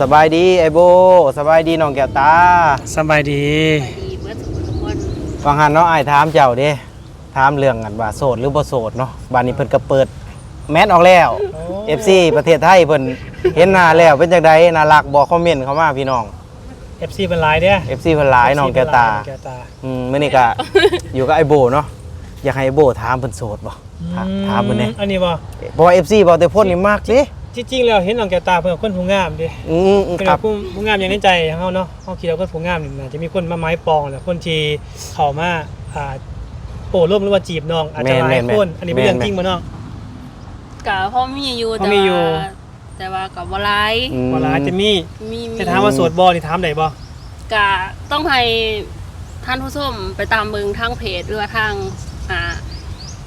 สบายดีไอโบสบายดีน้องแก้วตาสบายดีดีเบิดสุขทุกคนฟังหันเนาะไอ้ายถามเจ้าเด้ถามเรื่องกันว่าโสดหรือบ่โสดเนาะบ้านนี้เพิ่นก็เปิด แมสออกแล้ว FC ประเทศไทยเพิ่นเห็นหน้าแล้วเป็นจังไดน่ารักบอกคอมเมนต์เข้ามาพี่น้อง FC เป็นหลายเด้อ FC เพิ่นหลายน้องแก้วตาน้องแก้วตา อืมมื้อนี้ก็ อยู่กับไอโบเนาะอยากให้ไอโบถามเพิ่นโสดบ่ถามถามเพิ่นแหน่อันนี้บ่เพราะว่า FC บอกแต่พ่นนี่มากเด้ ที่จริงแล้วเห็นน้องแก้วตาเพิ่นเป็นคนผู้งามเด้อืมอืมเป็นคแบรับบผู้ผู้งามอย่างในใจของเฮาเนาะเฮาคิดว่าคนผู้งามนี่น่าจะมีคนมาไม้ปองแหละคนที่เข้ามาอ่าโอ้ร่วมหรือว่าจีบน้องอาจจะหลายคนอันนี้เป็นเรื่องจริงบ่น้อง กะพ่อมีอยู่พ่อแต่มีอยู่ ว่าแต่ว่ากับบ่หลายอืม บ่หลายจะมีมีมีจะถามว่าโสดบ่นี่ถามได้บ่กะต้องให้ท่านผู้ชมไปตามเบิ่งทางเพจหรือว่าทางอ่า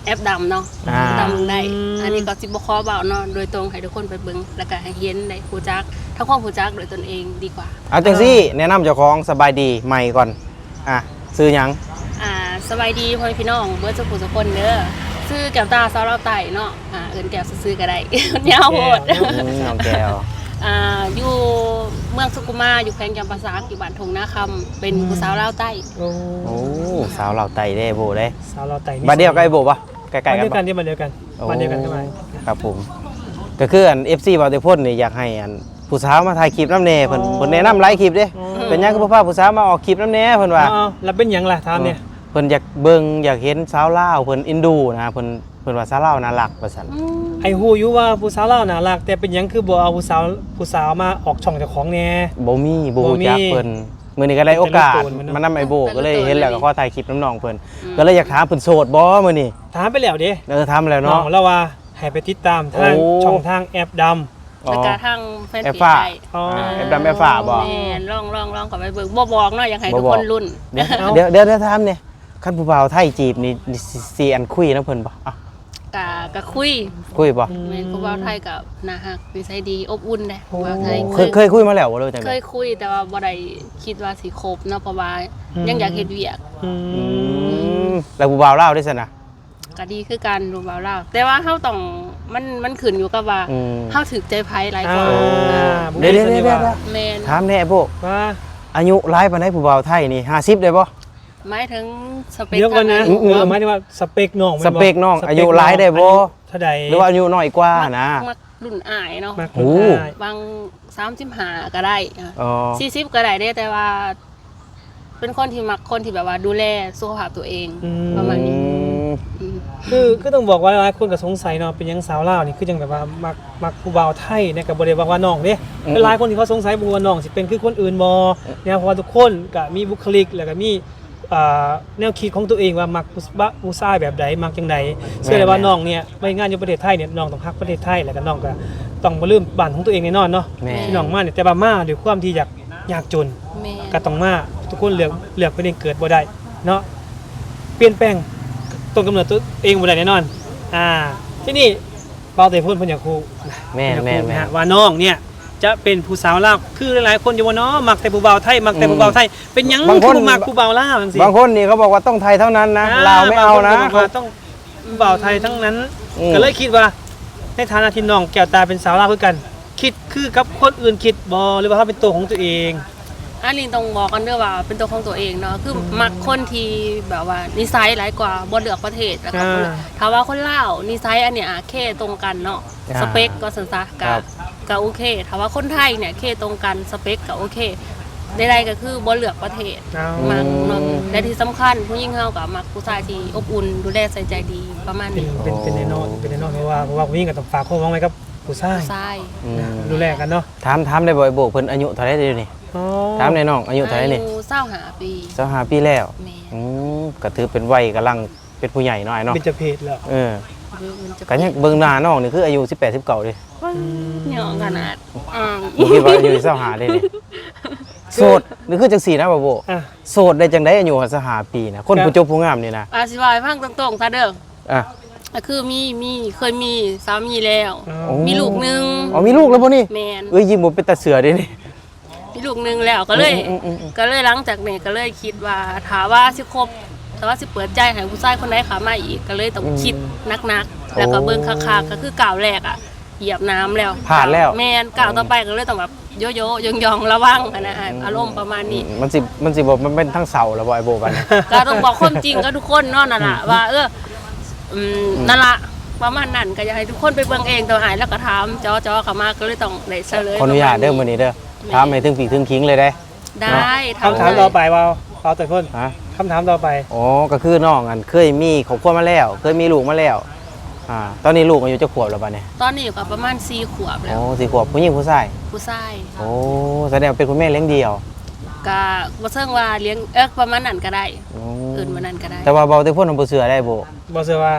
แอปดำเนาะอ่าตามเบิ่งได้ อันนี้ก็สิบ่ขอเบาเนาะโดยตรงให้ทุกคนไปเบิ่งแล้วก็ให้เห็นได้ผู้จักทั้งความผู้จักโดยตนเองดีกว่า เอาจังซี่แนะนำเจ้าของสบายดีใหม่ก่อนอะซื้อหยัง อ่าสบายดีพ่อแม่พี่น้องเบิดสุขทุกคนเด้อชื่อแก้วตาสาวเราไต่เนาะอ่าเอิ้นแก้วซื่อๆก็ได้ ยาวโพดอืมน้องแก้ว อ่าอยู่เมืองสุกุมาอยู่แขวงจำปาสักอยู่บ้านทงนาคำเป็นผู้สาวลาวใต้โอ้โอ้สาวเราไต่ได้โบได้สาวเราไต่บ้านเดียวกับไอ้โบปะใกล้ๆบ้านกันเดียวกัปะนที่บ้านเดียวกันบ้านเดียวกันทำไมครับผม ก็คืออัน FC บอลเตพ่นนี่อยากให้อันผู้สาวมาถ่ายคลิปน้ำเน่เพิ่นเพิ่นแนะนำหลายคลิปเด้เป็นหยังก็บ่พาผู้สาวมาออกคลิปน้ำเน่เพิ่นว่า เอาๆแล้วเป็นหยังล่ะถามเนี่ย เพิ่นอยากเบิ่งอยากเห็นสาวลาวเพิ่นอินดูนะเพิ่น เพิ่นว่าสาวลาวน่ารักว่าซั่นอืมไอ้ฮู้อยู่ว่าผู้สาวเล่าน่ารัก แต่เป็นหยังคือบ่เอาผู้สาวผู้สาวมาออกช่องเจ้าของแหน่ บ่มีบ่บ่รู้มีจักเพิ่นมื้อนี้ก็ได้โอกาสเป็นลูกโป่งมันเนอะ มานำไอ้โบก็เลยเห็นแล้วก็ขอถ่ายคลิปน้ำน้องเพิ่นอืมก็เลยอยากถามเพิ่นโสดบ่มื้อนี้ถามไปแล้วเด้เออถามแล้วน้อเนาะงแล้วว่าให้ไปติดตามทางโอ้ ช่องทางแอปดแล้วก็ทางแฟนแอเพปจฟ้าได้ำอ๋อ แอปดำแอปฟ้าบ่ แม่นลองลองลองกลับไปเบิ่งบ่บอกเนาะอยากให้ทุกคนรุ่นเดี๋ยวเอาเดี๋ยวเดี๋ยวเดี๋ยวถามเนี่ยคันผู้บ่าวไทยจีบนี่นี่สิสิอันคุยนะเพิ่นบ่อะ กะกะคุยคุยบ่แม่นผู้บ่าวไทยกับนาฮักนิสัยดีอบอุ่นเด้ผู้บ่าวไทยเคยเคยคุยมาแล้วบ่เลยจังเคได๋ยคุยแต่ว่าบ่ได้คิดว่าสิคบเนาะเพราะว่าอืมยังอยากเฮ็ดเวียกอือืมมแล้วผู้บ่าวลาวได้ซั่นน่ะก็ดีคือการดูบ่าวลาวแต่ว่าเฮาต้องมันมันขึ้นอยู่กับว่าอืมเฮาถึกใจไผหลายกอ่าว่าบุเดี๋ยวรีเดี๋ยวสันนิเดี๋ยววาเดี๋ยวแม่นถามแน่พวกว่าอายุหลายปานใดผู้บ่าวไทยนี่50ได้บ่ หมายถึงสเปคเดี๋ยวก่อนนะทางไหอืม เออหมายถึงว่าสเปคน้องมัสเปคน้องอายุหลายได้บ่ อายุเท่าใดหรือว่าอายุน้อยกว่านะ มักรุ่นอายเนาะมากโอ้ ได้บาง35ก็ได้อะอ๋อ40ก็ได้เด้แต่ว่า เป็นคนที่มักคนที่แบบว่าดูแลสุขภาพตัวเอง อืม ประมาณนี้อืมอืมคือก็ต้องบอกว่าหลายคนก็สงสัยเนาะเป็นหยังสาวลาวนี่คือจังแบบว่ามักมักผู้บ่าวไทยเนี่ยก็บ่ได้บอกว่าน้องเด้เป็นหลายคนที่เขาสงสัยบ่ว่าน้องสิเป็นคือคนอื่นบ่เนี่ยเพราะว่าทุกคนก็มีบุคลิกแล้วก็มี อ่าแนวคิดของตัวเองว่ามักผู้บะผู้ชายแบบใดมักจังใดเชื่อเลยว่าน้องเนี่ยไปงานอยู่ประเทศไทยเนี่ยน้องต้องฮักประเทศไทยแล้วก็น้องก็ต้องบ่ลืมบ้านของตัวเองแน่นอนเนาะแม่ ที่น้องมาเนี่ยแต่ว่ามาด้วยความที่อยากอยากจน แม่ก็ต้องมาทุกคนเลือกเลือกเป็นเองเกิดบ่ได้เนาะเปลี่ยนแปลงต้นกำเนิดตัวเองบ่ได้แน่นอน อ่า ที่นี่เปาเตพูดเพิ่นอยากคูแม่แม่แม่ฮะว่าน้องเนี่ย จะเป็นผู้สาวลาวคือหลายๆคนอยู่ว่าเนาะมักแต่ผู้บ่าวไทยมักแต่ผู้บ่าวไทยเป็นหยังบางคนคือบ่มักผู้บ่าวลาวจังซี่บางคนนี่เขาบอกว่าต้องไทยเท่านั้นนะลาวไม่เอานะ บงคก็บอกว่าต้องผู้บ่าวไทยทั้งนั้น อืม ก็เลยคิดว่า ในฐานะที่น้องแก้วตาเป็นสาวลาวคือกัน คิดคือกับคนอื่นคิดบ่หรือว่าเขาเป็นตัวของตัวเอง อันนี้ต้องบอกกันด้วยว่าเป็นตัวของตัวเองเนาะคือมักคนที่แบบว่านิสัยหลายกว่าบ่เลือกประเทศแล้วก็บ่เลือกอ่า ถ้าว่าคนลาวนิสัยอันเนี้ยอะเคตรงกันเนาะ อ่าสเปคก็สันซะครักับบก็โอเคถ้าว่าคนไทยเนี่ยเคตรงกันสเปคก็โอเคใดๆก็คือบ่เลือกประเทศเอามักเนาะและที่สำคัญผู้หญิงเฮากับมักผู้ชายที่อบอุ่นดูแลใส่ใจดีประมาณเป็นนี้เป็นเป็นแน่นอนเป็นแน่นอนเพราะว่าเพราะว่าผู้หญิงก็ต้องฝากความหวังไว้กับผู้ชายผู้ชายอืมดูแลกันเนาะถามถามได้บ่อยโบกเพิ่นอายุเท่าไหร่เดี๋ยวนี้อ๋อถามในน้องอายุเท่าไหร่นี่อายุ25ปี25ปีแล้วแม่อืมก็ถือเป็นวัยกำลังเป็นผู้ใหญ่หน่อยเนาะเป็นจะเพศแล้วเออ มันจะก็ยังเบิ่งหน้าน้องนี่คืออายุ18 19เด้เหนียวขนาดอ่าบ่คิดว่าอายุ25เด้นี่โสดนี่คือจังซี่นะบ่โบอะ โสดได้จังได๋อายุ25ปีนะคนครับผู้จบผู้งามนี่นะอาสิวายพังตรงๆซะเด้ออะ ก็คือมีมีเคยมีสามีแล้ว อ๋อโอ้มีลูกหนึงอ๋อมีลูกแล้วบ่นี่แมนเอ้ยยิ้มบ่เป็นตาเสือเด้นี่ มีลูกหนึงแล้วก็เลยอืมอืมอืม ก็เลยหลังจากนี้ก็เลยคิดว่าถามว่าสิคบ แต่ว่าสิเปิดใจให้ผู้ชายคนใดขามาอีกก็เลยต้องคิดหนักๆแล้วก็เบิ่งคักๆก็คือก่าวแรกอะเหยียบน้ำแล้วผ่านแล้วแม่นก้าวต่อไปก็เลยต้องแบบโยโย่ยองยองๆระวังอะนะอารมณ์ประมาณนี้ มันสิมันสิบ่มันเป็นทั้งเสาแล้วบ่ไอ้โบบัดนี้ก็ต้องบอกความจริงกับทุกคนเนาะนั่นแหละว่าเอออืมนั่นละประมาณนั้นก็อยากให้ทุกคนไปเบิ่งเองตัวอายแล้วก็ถามจอจอเข้ามาก็เลยต้องได้เฉลยขออนุญาตเด้อมื้อนี้เด้อถามให้ถึงปีถึงคิงเลยได้ ได้คำถามต่อไปว่าเอาแต่คนฮะคำถามต่อไป อ๋อก็คือน้องอันเคยมีครอบครัวมาแล้ว เคยมีลูกมาแล้วอ่าตอนนี้ลูกอายุจะขวบแล้วบัดนี้ตอนนี้อยู่กับประมาณ4ขวบแล้โอ้วสี่ขวบผู้หญิงผู้ชายผู้ชายโอ้แสดงว่าเป็นคุณแม่เลี้ยงเดี่ยวก็บ่เชิงว่าเลี้ยงเอ๊ะประมาณนั้นก็ได้โอ้เอื่นว่านั้นก็ได้แต่ว่าเบาแต่พ่นบ่เชื่อได้บ่บอกเสียว่า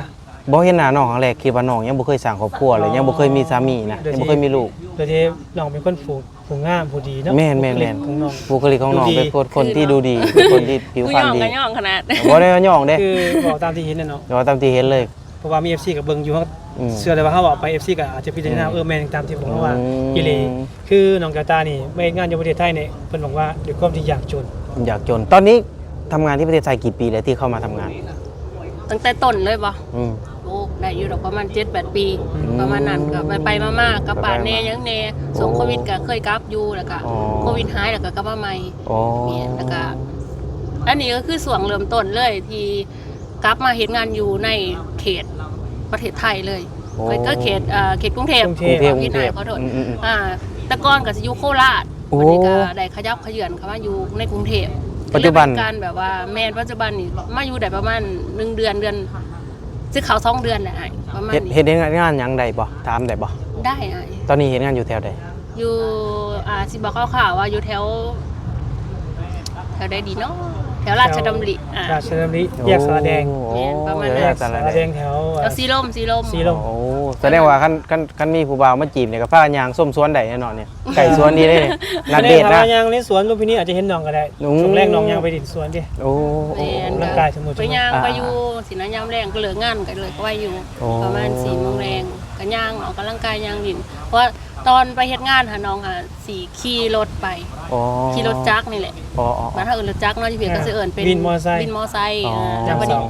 บ่เห็นหน้าน้องครั้งแรกคิดว่าน้องยังบ่เคยสร้างครอบครัวเลยยังบ่เคยมีสามีนะยังบ่เคยมีลูก โดยที่น้องเป็นคนผูก ผูกงามผูดีเนาะแม่นแม่นแม่นของน้อง บุคลิกของน้องดูดี เป็นคนคนที่ดูดีเป็นคนที่ผิวผู้พรรณย่องดีก็ย่องขนาด บ่ได้ย่องเด้คือบอกตามที่เห็นน่ะเนาะแต่ว่าตามที่เห็นเลย เพราะว่ามี FC กับเบิ่งอยู่เขาอืมเชื่อเลยว่าเขาบอกไป FC ก็อาจจะพิจารณาอืมเออแม่นตามที่ผมว่าอืม อีหลีคือน้องกาตานี่ไม่งานอยู่ประเทศไทยเนี่ยเพิ่นบอกว่าด้วยความที่ยากจน อยากจนตอนนี้ทำงานที่ประเทศไทยกี่ปีแล้วที่เข้ามาทำงานตั้งแต่ต้นเลยบ่อืมโอ้ได้อยู่ดอกประมาณ7-8ปีอืมประมาณนั้นก็ไปไปๆมาๆกับป่านแน่ไปๆมายังแน่ส่งโควิดก็เคยกลับอยู่แล้วก็อ๋อ โควิดหายแล้วก็กลับมาใหม่อ๋อเนี่ยแล้วก็อันนี้ก็คือส่วนเริ่มต้นเลยที่กลับมาเห็นงานอยู่ในเขตประเทศไทยเลยโอ้ก็เขตเอ่อเขตกรุงเทพ กรุงกรุงเทพกรุพี่งเทนายพขอโทษ อืมอืมอืม อ่าแต่ก่อนก็จะอยู่โคราชโอ้วันนี้ก็ได้ขยับขยื่นเข้ามาอยู่ในกรุงเทพปัจจุบันก็เลยเป็นการแบบว่าแม่นปัจจุบันนี่มาอยู่ได้ประมาณหนึ่งเดือนเดือน ซึ่งเขาสองเดือนนะไอ้ประมาณเฮ็ดนี้เฮ็ดงานงานหยังใดบ่ถามได้บ่ได้ไอ้ตอนนี้เฮ็ดงานอยู่แถวใดอยู่อ่าสิบอกข่าวๆว่าอยู่แถวแถวใดดีเนาะ แถวราชดำริอ่าราชดำริแยกสารแดงโอ้เนี่ยประมาณนั้นแยกสารสารแดแดงงแถวแถวสีลมสีลมสีลมโอ้แสดงว่าคันคันคันมีผู้บ่าวมาจีบเนี่ยก็พากันย่างส้มสวนได้แน่นอนเนี่ยไก่สวนดีเด้เนี่ยนัดเดทถ้านะว่ายังในสวนลูกพี่นี่อาจจะเห็นน้องก็ได้อืมช่วงแรกน้องยังไปดินสวนดิโอ้โอ้แม่นร่างกายสมมุติไปย่างอ่าไปอยู่สินะยามแรงก็เหลืองานก็เลยก็ไปอยู่โอ้ประมาณสี่โมงแรงก็ย่างออกกำลังกายย่างดินเพราะว่า ตอนไปเฮ็ดงานหาน้องค่ะสี่ขี่รถไปอ๋อขี่รถจักรนี่แหละอ๋ออ๋อบ้านถ้าเอิ้นรถจักรเนาะที่เพียก็สิเอิ้นเป็นวินมอไซค์ วินมอไซค์อ๋ออ่าย่างบัดสนี้อง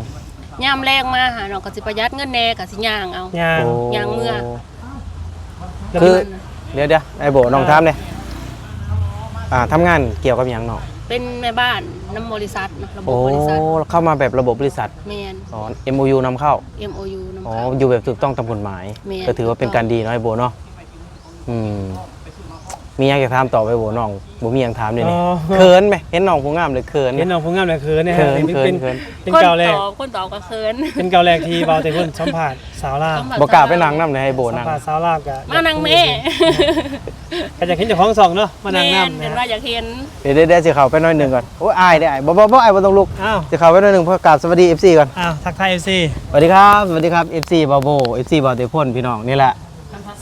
ยามแรงมาหาน้องก็สิประหยัดเงินแหน่ก็สิย่างเอา ยางโอ้ย่างเมื่อ แล้วคือพี่เดี๋ยวเดี๋ยวไอ้โบน้องถามเลยอ่าทำงานเกี่ยวกับหยังเนาะเป็นแม่บ้านน้ำบริษัทเนาะระบบโอ้บริษัทเข้ามาแบบระบบบริษัทแมน อ๋อ MOU นำเข้า MOU น้ำอ๋อเข้าอยู่แบบถูกต้องตามกฎหมาย แม่น ก็ถือว่าเป็นการดีเนาะไอ้โบเนาะ อืมมีอยากจะถามต่อไปโบน้องบ่มีหยังถามเลยนี่อ๋อ เขินไหมเห็นน้องผู้งามเลยเขินเห็นน้องผู้งามเลยเขินนะฮะเขินเป็นเขิเป็นนเขิน เป็นคนเก่าแรกตอบคนตอบก็เคิน เป็นเก่าแรกที่เบาแต่คนสัมผัสสาวลาว บ่กล้าไปนั่งนำเลยไอ้โบสัมนั่ง ผัสสาวลาวกะมานั่งแม่ก็จะเห็นเจ้าของสองเนาะมานั่งแม่น้ำเห็นะนว่าอยากเห็น เดี๋ยวเดี๋ยวเดี๋ยวสิเข้าไปหน่อยหนึงก่อนโอ้ยอายได้อายบ่บ่บ่อายบ่ต้องลุกอ้าวสิเข้าไปหน่อยหนึงเพื่อกราบสวัสดี FC ก่อน อ้าวทักทายเอฟซีสวัสดีครับสวัสดีครับ FC บาโบ FC บาเตพ่นพี่น้องนี่แหละ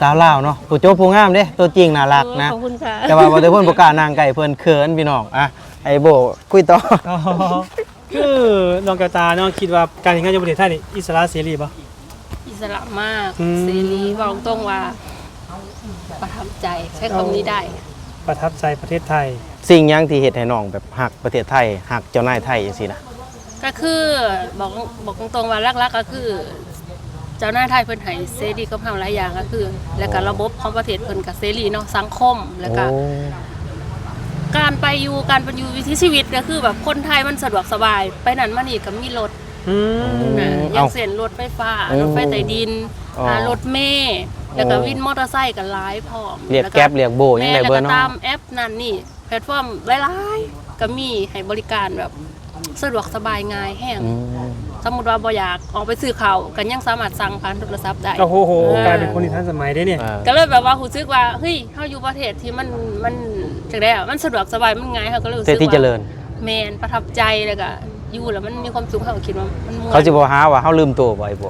สาวลาวเนาะผู้โจ้ผู้งามเด้ตัวจริงน่ารักนะขอบคุณค่ะแต่ว่าบาเตพ่นประกล้านางไก่เพิ่นเขินพี่น้องอะไอ้โบคุยต่อ อ๋อคือน้องแก้วตาน้องคิดว่าการทำงานอยู่ประเทศไทยนี่อิสระเสรีป่ะ อิสระมากอืม เสรีบอกตรงว่าประทับใจใช้คำนี้ได้ ประทับใจประเทศไทย สิ่งหยังที่เฮ็ดให้น้องแบบหักประเทศไทยหักเจ้านายไทยจังซี่นะก็คือบอกบอกตรงๆว่าลักๆก็คือ เจ้าหน้าไทยเพิ่นให้เสรีกับเฮาหลายอย่างก็คือ แล้วก็ระบบของประเทศเพิ่นก็เสรีเนาะสังคมแล้วก็โอ้การไปอยู่การเป็นอยู่วิถีชีวิตก็คือ แบบคนไทยมันสะดวกสบาย ไปนั่นมานี่ก็มีรถอืมนะอเอ้าย่างเส้นรถไฟฟ้าอืมรถไฟใต้ดินอ๋ออ่ารถเมล์แล้วก็โอ้วินมอเตอร์ไซค์กันหลายพร้อมเรียกล้วแก๊ปเรียกโบยังแม่ได้แล้วเบอก็ร์น้อตางมแอปนั่นนี่แพลตฟอร์มหลายๆก็มีให้บริการแบบสะดวกสบายง่ายแห้งอืม สมมุติว่าบ่อยากออกไปซื้อข้าวกันยังสามารถสั่งผ่านโทรศัพท์ได้ โอ้โหโหเออกลายเป็นคนที่ทันสมัยได้เนี่ยเออก็เลยแบบว่ารู้สึกว่าเฮ้ยเฮาอยู่ประเทศที่มันมันจังได๋อะมันสะดวกสบายมันง่ายเฮาก็เลยรู้เศรสึษกฐีว่าเจริญ แม่นประทับใจแล้วก็อยู่แล้วมันมีความสุขเฮาก็คิดว่ามันม่วนเขาสิบ่หาว่าเฮาลืมตัวบ่ไอ้โบ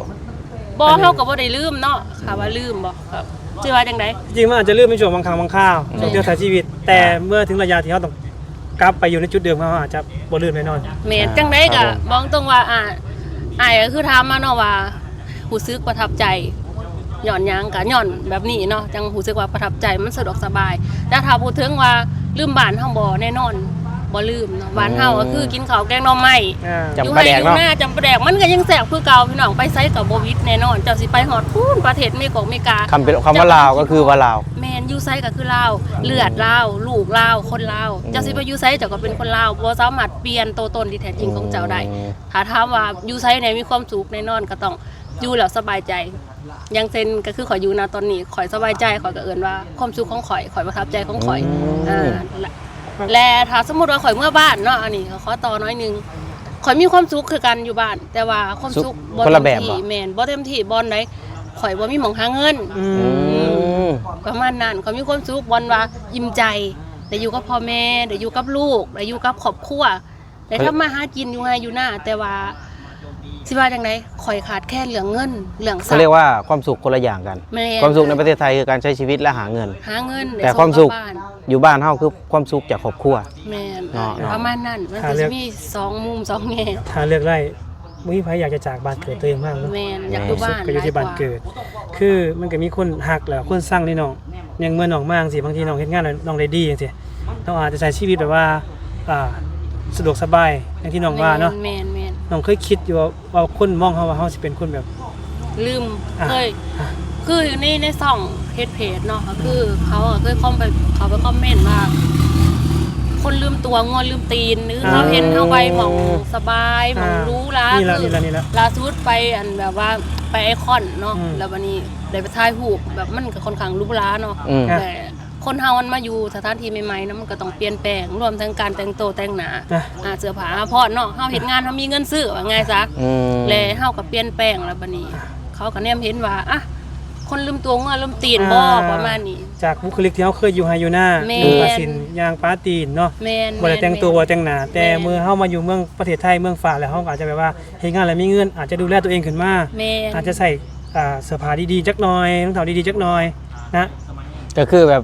บ่เฮาก็บ่ได้ลืมเนาะค่ะว่าลืมบ่ครับชื่อว่าจังได จริงๆมันอาจจะลืมในช่วงบางครั้งบางคราวอืม ช่วงเที่ยวสายชีวิต แต่เมื่อถึงระยะที่เขาต้องกลับไปอยู่ในจุดเดิมเขาอาจจะบ่ลืมแน่นอน แม่นจังได๋ก็บอกตรงว่าอ่า อ้ายก็คือถามมาเนาะว่าหูซึกประทับใจหย่อนหยังก็ย้อนแบบนี้เนาะจังหูซึกว่าประทับใจมันสะดวกสบายแต่ถ้าพูดถึงว่าลืมบ้านห้องบ่แน่นอน บ่ลืมเนาะบ้านเฮาก็คือกินข้าวแกงหน่อไม้อ่าจำปลาแดกเนาะอยู่ให้อยู่หน้าจำปลาแดกมันก็ยังแสบคือเก่าพี่น้องไปไซกับบ่วิดแน่นอนเจ้าสิไปฮอดพูนประเทศเมกอกเมกาคำเป็นคำว่าลาวก็คือว่าลาวแมนยูไซก็คือลาวเลือดลาวลูกลาวคนลาวอืมเจ้าสิไปยูไซเจ้าก็เป็นคนลาวบ่สามารถเปลี่ยนตัวตนที่แท้จริงของเจ้าได้อืมถ้าถามว่ายูไซไหนมีความสุขแน่นอนก็ต้องอยู่แล้วสบายใจอยังเซนก็คือข่อยอยู่นะตอนนี้ข่อยสบายใจข่อยก็เอิ้นว่าความสุขของข่อยข่อยประทับใจของข่อยอ่า และและถ้าสมมุติว่าข่อยเมื่อบ้านเนาะอันนี้ขอต่อน้อยหนึงข่อยมีความสุขคือกันอยู่บ้าน แต่ว่าความสุขสุขคนละแบบเต็มบ่ที่แม่นบ่เต็มที่บ่อนไหนข่อยบ่มีหม่องหาเงินอือืมมประมาณนั้นเขามีความสุขบอลว่ายิ้มใจได้อยู่กับพ่อแม่ได้อยู่กับลูกได้อยู่กับครอบครัวได้ทำมาหากินอยู่ไงอยู่หน้าแต่ว่า สิว่าจังไดข่อยขาดแค่เหลืองเงินเหลืองเขาเรียกว่าความสุขคนละอย่างกัน แม่ ความสุขในประเทศไทยคือการใช้ชีวิตและหาเงิน หาเงินได้แต่ส่งความสุขกลับบ้านอยู่บ้านเฮาคือความสุขจากครอบครัว แม่นเนาะเนาะ ประมาณนั้น มันหาก็เรื่จะองมีสองมุมสองแง่ถ้าเลือกได้มุ้ยไผอยากจะจากบ้านเกิดตัวเองมากเนาะแม่นอยากอยู่บ้านก็อยู่ที่บ้านเกิด คือมันก็มีคนหักแหละคนสร้างนี่น้องอย่างเมื่อน้องมากสิบางทีน้องเฮ็ดงานแล้วน้องได้ดีจังซี่น้องอาจจะใช้ชีวิตแบบว่าอ่าสะดวกสบายอย่างที่น้องว่าเนาะ แม่นแม่ นน้องเคยคิดอยู่ว่าว่าคนมองเฮาว่าเฮาสิเป็นคนแบบ ลืมอะเคยอะ คือในในส่องเฮดเพจเนาะก็คือเขาอะเคยคอมไปเขาไปคอมเมนต์ว่า คนลืมตัวงวนลืมตีนหรือเขาเห็นเขาไปหมองสบายหมองรู้ล้านี่ละคืนี่ละนี่ละล่าสุดไปอันแบบว่าไปไอคอนเนาะอืมแล้ววันนี้ได้ไปถ่ายรูปแบบมันก็ค่อนข้างรู้ล้าเนาะอืมอะแต่ คนเฮามันมาอยู่สถานที่ใหม่ๆนะมันก็ต้องเปลี่ยนแปลงรวมทั้งการแต่งตัวแต่งหน้าอะอ่าเสื้อผ้าอาพรเนาะเฮาเฮ็ดงานเฮามีเงินซื้อว่าไงซะอืมแล้วเฮาก็เปลี่ยนแปลงแล้วบัดนี้ เขาก็แนมเห็นว่าอะคนลืมตัวงวนลืมตีนบ่อ่า ประมาณนี้ จากบุคลิกที่เฮาเคยอยู่ไฮอยู่หน้าแม่น ดูกสินยางปาตีนเนาะแม่นบ่ได้แต่งตัวบ่แม่นได้แต่งหน้าแต่แม่นเมื่อเฮามาอยู่เมืองประเทศไทยเมืองฟ้าแล้วเฮาก็อาจจะแบบว่าเฮ็ดงานแล้วมีเงินอาจจะดูแลตัวเองขึ้นมา แม่นอาจจะใส่อ่าเสื้อผ้าดีๆจักหน่อยรองเท้าดีๆจักหน่อยนะ ก็คือแบบ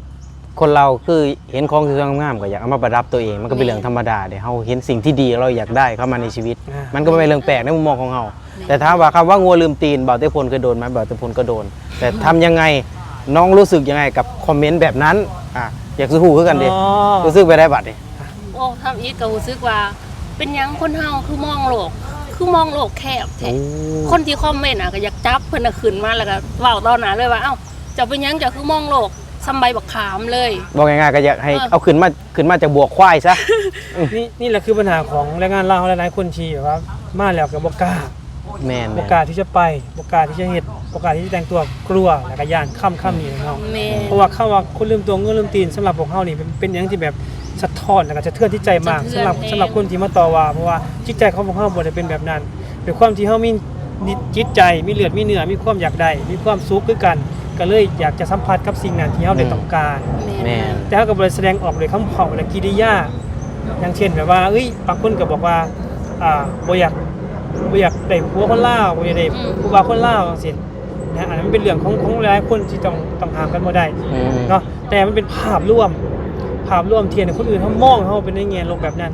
คนเราคือเห็นของที่งามๆก็อยากเอามาประดับตัวเองมันก็เป็นเรื่องธรรมดาเดี๋ยวเฮาเห็นสิ่งที่ดีเราอยากได้เข้ามาในชีวิตอ่ามัมันก็ไม่เป็นเรื่องแปลกในมุมมองของเฮาแต่ถามว่าคำว่างัวลืมตีนเบาเต้พลเคยโดนไหมเบาเต้พลก็โดน แต่ทำยังไงน้องรู้สึกยังไงกับคอมเมนต์แบบนั้นอะอยากซื้อหูคือกันดิอ๋อ รู้สึกไปได้บัดดิโอ้ทำอีกก็รู้สึกว่า เป็นหยังคนเฮาคือมองโลก คือมองโลกแคบแท้คนที่คอมเมนต์อะก็อยากจับเพิ่นน่ะขึ้นมาแล้วก็เว้าต่อหน้าเลยว่าเอ้าเจะเป็นหยังเจะคือมองโลก ซำใบบักขามเลย บอกง่ายๆก็อยากให้เออ เอาขึ้นมาขึ้นมาจากบวกควายซะ นี่นี่แหละคือปัญหาของแรงงานลาวหลายๆคนที่แบบว่ามาแล้วก็บ่กล้าแมนบ่กล้าที่จะไปบ่กล้าที่จะเฮ็ดบ่กล้าที่จะแต่งตัวกลัวแล้วก็ย่านค่ำค่ำนี่เนาะแม่เพราะว่าคำว่าคนลืมตัวเงินลืมตีนสำหรับพวกเฮานี่เป็นเป็นอย่างที่แบบสะท้อนแล้วก็จะเทือนที่ใจมากสำหรับสำหรับคนที่มาต่อว่าเพราะว่าจิตใจของพวกเฮาบ่ได้เป็นแบบนั้นด้วยความที่เฮามีจิตใจมีเลือดมีเนื้อมีความอยากได้มีความสุขคือกัน ก็เลยอยากจะสัมผัสกับสิ่งนั้นที่เฮาได้ต้องการ แมนแต่เขาก็บ่ได้แสดงออกเลยคำเผาและกิริยาอย่างเช่นแบบว่าเอ้ยบางคนก็บอกว่าอ่าบ่อยากบ่อยากได้ผัวคนลาวบ่อยากได้ผู้บ่าวคนลาวจังซี่นะอันนั้นมันเป็นเรื่องของของหลายๆคนที่ต้องต้องห้ามกันบ่ได้ อืม เนาะแต่มันเป็นภาพร่วม ภาพร่วมเทียนคนอื่นเขามองเขาเป็นในแง่ลบแบบนั้น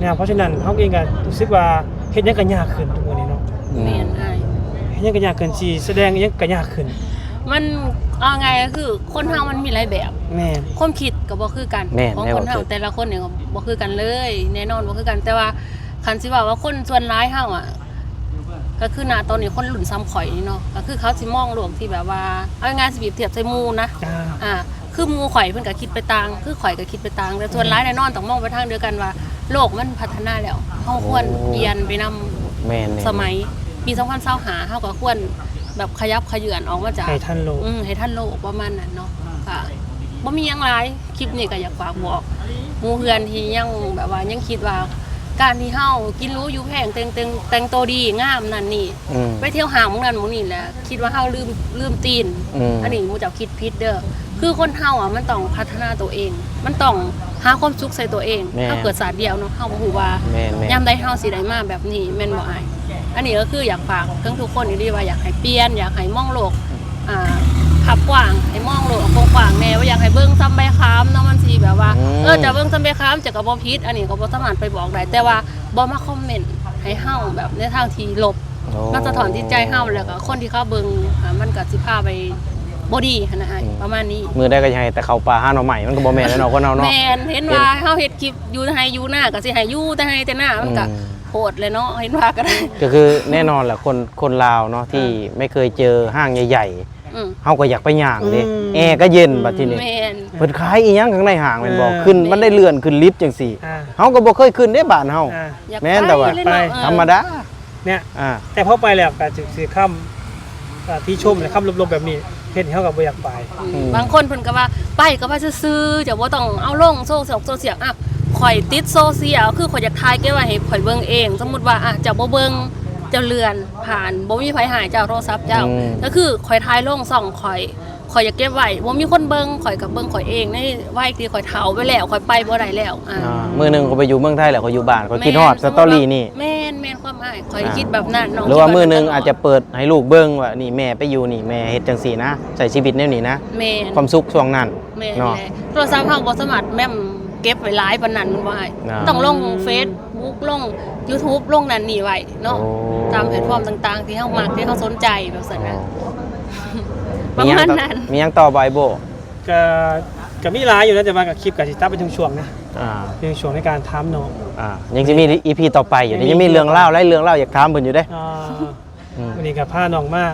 นะเพราะฉะนั้นเขาเองก็รู้สึกว่าเฮ็ดหยังก็ยากขึ้นทุกวันนี้เนาะแม่นอ้ายเฮ็ดหยังก็ยากขึ้นสิแสดงหยังก็ยากขึ้น มันเอาไงก็คือคนเฮามันมีหลายแบบ แม่น ความคิดก็บ่คือกันแม่นของแน่คนบ่เฮาคือ แต่ละคนเนี่ยก็บ่คือกันเลย แน่นอนบ่คือกันแต่ว่าคันสิว่าว่าคนส่วนร้ายเฮาอะ ก็คือณตอนนี้คนรุ่นซ้ำข่อยนี่เนาะก็คือเขาสิมองโลกที่แบบว่าเอาง่ายๆสิเปรียบเทียบใส่หมู่นะอ่า อ่าคือหมู่ข่อยเพิ่นก็คิดไปต่าง คือข่อยก็คิดไปต่างแต่ส่วนร้ายแน่นอนต้องมองไปทางเดียวกันว่า โลกมันพัฒนาแล้วเฮาควรเปลี่ยนไปนำแมนแนสมัยปี2025เฮาก็ควร แบบขยับขยื่นออกมาจากให้ทันโลกอืมให้ท่านโลกประมาณนั้นเนาะค่ะบ่มีหยังหลายคลิปนี้ก็อยากฝากบอกหมู่เพื่อนที่ยังแบบว่ายังคิดว่า การที่เฮากินรู้อยู่แพงแต่งแต่งแต่งตัวดีงามนั่นนี่ อืม ไปเที่ยวห้างหมื้นั้นหมื้นี้แหละคิดว่าเฮาลืมลืมตีนอืมอันนี้หมู่เจ้าคิดผิดเด้อคือคนเฮาอะมันต้องพัฒนาตัวเอง มันต้องหาความสุขใส่ตัวเองแม่เฮาเกิดศาสตร์เดียวเนาะเฮาบ่ฮู้ว่าแมนแมนยามใดเฮาสิได้มาแบบนี้แม่นบ่อาย อันนี้ก็คืออยากฝากทั้งทุกคนอยู่ดีว่าอยากให้เปลี่ยน อยากให้มองโลกอ่าขับกว้างให้มองโลกกว้างๆแน่ว่าอยากให้เบิ่งซ้ำใบค้ามเนาะมันสิแบบว่าอืม เออจะเบิ่งซ้ำใบค้ามจะก็บ่ผิดอันนี้ก็บ่สามารถไปบอกได้แต่ว่าบ่มาคอมเมนต์ให้เฮาแบบในทางที่ลบโอ้มันสะท้อนจิตใจเฮาแล้วก็คนที่เขาเบิ่งอ่ามันก็สิพาไปบอดี้นะอ้ายประมาณนี้ มือได้ก็ยังให้แต่เขาปลาห้าหน่อใหม่มันก็บ่แม่นแล้วเนาะคนเฮาแมเนาะ นเห็นว่าเฮาเฮ็ดคลิปอยู่ให้อยู่หน้าก็สิให้อยู่แต่ให้แต่หน้ามันก็อืม โหดเลยเนาะเห็นว่าก็ได้ก็คือแน่นอนแหละคนคนลาวเนาะที่ไม่เคยเจอห้างใหญ่อืม ๆเฮาก็อยากไปย่างเด้อืม แอร์ก็เย็นบัดทีนี้แมนเพิ่นขายอีหยังข้างในห้างแม่นบ่เออขึ้นมันได้เลื่อนขึ้นลิฟต์จังซี่อ่าเฮาก็บ่เคยขึ้นเด้บ้านเฮา อ่า อยากแม่นแต่ว่าไปเลยเนาะเออธรรมดาเนี่ย อ่า แต่พอไปแล้วก็จะคือคำอ่าที่ชมและคำลบๆแบบนี้เฮ็ดให้เฮากับบ่อยากไป อืม บางคนเพิ่นก็ว่าไปก็ว่าซื่อๆจะบ่ต้องเอาลงโซเชียลโซเชียลอะ ข่อยติดโซเชียลคือข่อยอยากถ่ายเก็บไว้ให้ข่อยเบิ่งเอง สมมุติว่าอะเจ้าบ่เบิ่งเจ้าเลื่อนผ่านบ่มีไผหายเจ้าโทรศัพท์เจ้าอืม ก็คือข่อยถ่ายลงส่องข่อยข่อยอยากเก็บไว้บ่มีคนเบิ่งข่อยก็เบิ่งข่อยเองในวัยที่ข่อยเฒ่าไปแล้วข่อยไปบ่ได้แล้วอะอ่ามื้อหนึงก็ไปอยู่เมืองไทยแล้วก็อยู่บ้านก็คิดฮอดสตอรี่นี่ แม่นแม่นความหมายข่อยคิดแบบนั้นน้องหรือว่าคิดแบบมื้อหนึงตลดอาจจะเปิดให้ลูกเบิ่งว่านี่แม่ไปอยู่นี่แม่เฮ็ดจังซี่นะใช้ชีวิตแนวนี้นะ แม่นความสุขช่วงนั้น แม่นเนาะ แหละโทรศัพท์เฮาบ่สามารถแม่ม เก็บไว้หลายปานนั้นมันบ่ให้อ่า ต้องลง Facebook ลง YouTube ลงนั่นนี่ไว้เนาะโอ้ตามแพลตฟอร์มต่างๆ ที่เฮามักที่เฮาสนใจแบบนั้นนะปมีระหยัมาณงต่อนั้น มีหยังต่อบ่ายโบก็ก็มีหลายอยู่นะแต่ว่ากับคลิปก็สิตัดเป็นช่วงๆนะอ่าเป็นช่วงในการถามน้องอ่ายังจะมีอีพีต่อไปอยู่ยังมียังมีเรื่องเล่าไล่เรื่องเล่าอยากถามเพิ่นอยู่เด้ อ่าอืม วันนี้กับพาน้องมา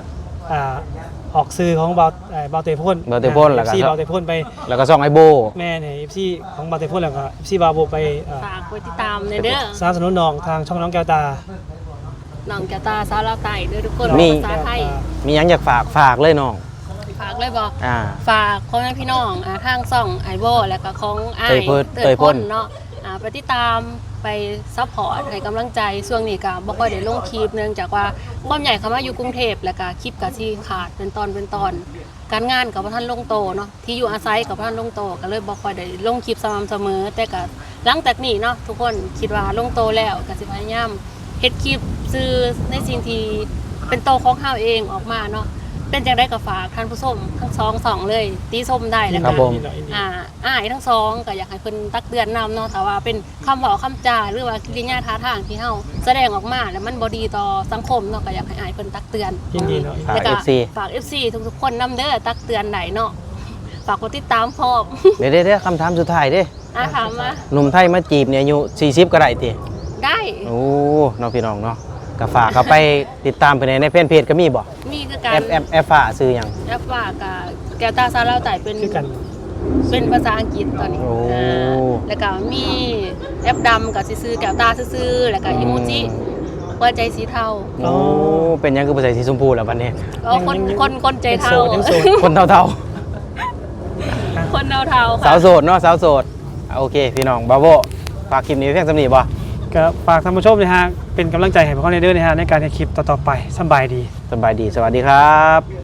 อ่า ออกซื้อของเบาเอ่อเบาเตพ่นเบาเตพ่นแล้วก็ ซีเบาเตพ่นไปแล้วก็ส่องไอโบ แม่เนี่ยเอฟซีของเบาเตพ่นแล้วก็เอฟซีบาโบไปอ่าฝากกดติดตามในเด้อสนับสนุนน้องทางช่องน้องแก้วตาน้องแกวตาสาวลาวใต้เด้อทุกคนมี ภาษาไทยมีหยังอยากฝากฝากเลยน้องฝากเลยบ่อ่า ฝากพ่อแม่พี่น้องอ่าทางซ่องไอโบแล้วก็ของอ้าเตยยเพิ่นเตเตยยพ่พ่นนเนาะอ่าไปติดตาม ไปซัพพอร์ตให้กำลังใจช่วงนี้ก็บ่ค่อยได้ลงคลิปเนื่องจากว่าความใหญ่เข้ามาอยู่กรุงเทพแล้วก็คลิปก็สิขาดเป็นตอนเป็นตอน การงานกับท่านลงโตเนาะที่อยู่อาศัยกับท่านลงโตก็เลยบ่ค่อยได้ลงคลิปสม่ำเสมอ แต่ก็หลังจากนี้เนาะทุกคนคิดว่าลงโตแล้วก็สิพยายามเฮ็ดคลิปซื้อในสิ่งที่เป็นโตของเฮาเองออกมาเนาะ เป็นจังได้ก็ฝากท่านผู้ชมทั้งสองสองเลย ตีส้มได้แล้วครัก็บผม อ่าอ้ายทั้งสองก็อยากให้เพิ่นตักเตือนนำเนาะแต่ว่าเป็นคำเว้าคำจาหรือว่ากิริยาท่าทางที่เฮาแสดงออกมาแล้วมันบ่ดีต่อสังคมเนาะก็อยากให้อ้ายเพิ่นตักเตือน ยินดีเนาะฝากแล้วก็ FC ฝาก FC ทุกๆคนนำเด้อตักเตือนไหนเนาะฝากกดติดตามพร้อมเดี๋ยวเดี๋ยวเดี๋ยวคำถามสุดท้ายเด้อะถามมาหนุ่มไทยมาจีบเนี่ยอายุ40ก็ได้ติได้ โอ้น้องพี่น้องเนาะ ก็ฝากเขาไปติดตามเพิ่นในในเพจเพจก็มีบ่มีคือการแอปแอปแอปฟ้าซื้อหยังแอปฝากกับแก้วตาซาลาวไต่เป็นคือกันเป็นภาษาอังกฤษตอนนี้โอ้ อ่าแล้วก็มีแอปดำกับซื้อๆแก้วตาซื้อๆแล้วก็อีโมจิหัวใจสีเทาโอ้เป็นหยังคือภาษาสีชมพูแล้วบัดนี้ก็คนคนคนใจเทายังโสดคนเท่าคนเทาๆๆ ค่ะ สาวโสดเนาะสาวโสดอะโอเค พี่น้องบาโบฝากคลิปนี้ไว้เพียงสำนีบ่ ก็ฝากท่านผู้ชมนะฮะเป็นกำลังใจให้พวกเขาในเด้อนะฮะในการทำคลิปต่อๆไปสำบายดี สบายดีสวัสดีครับ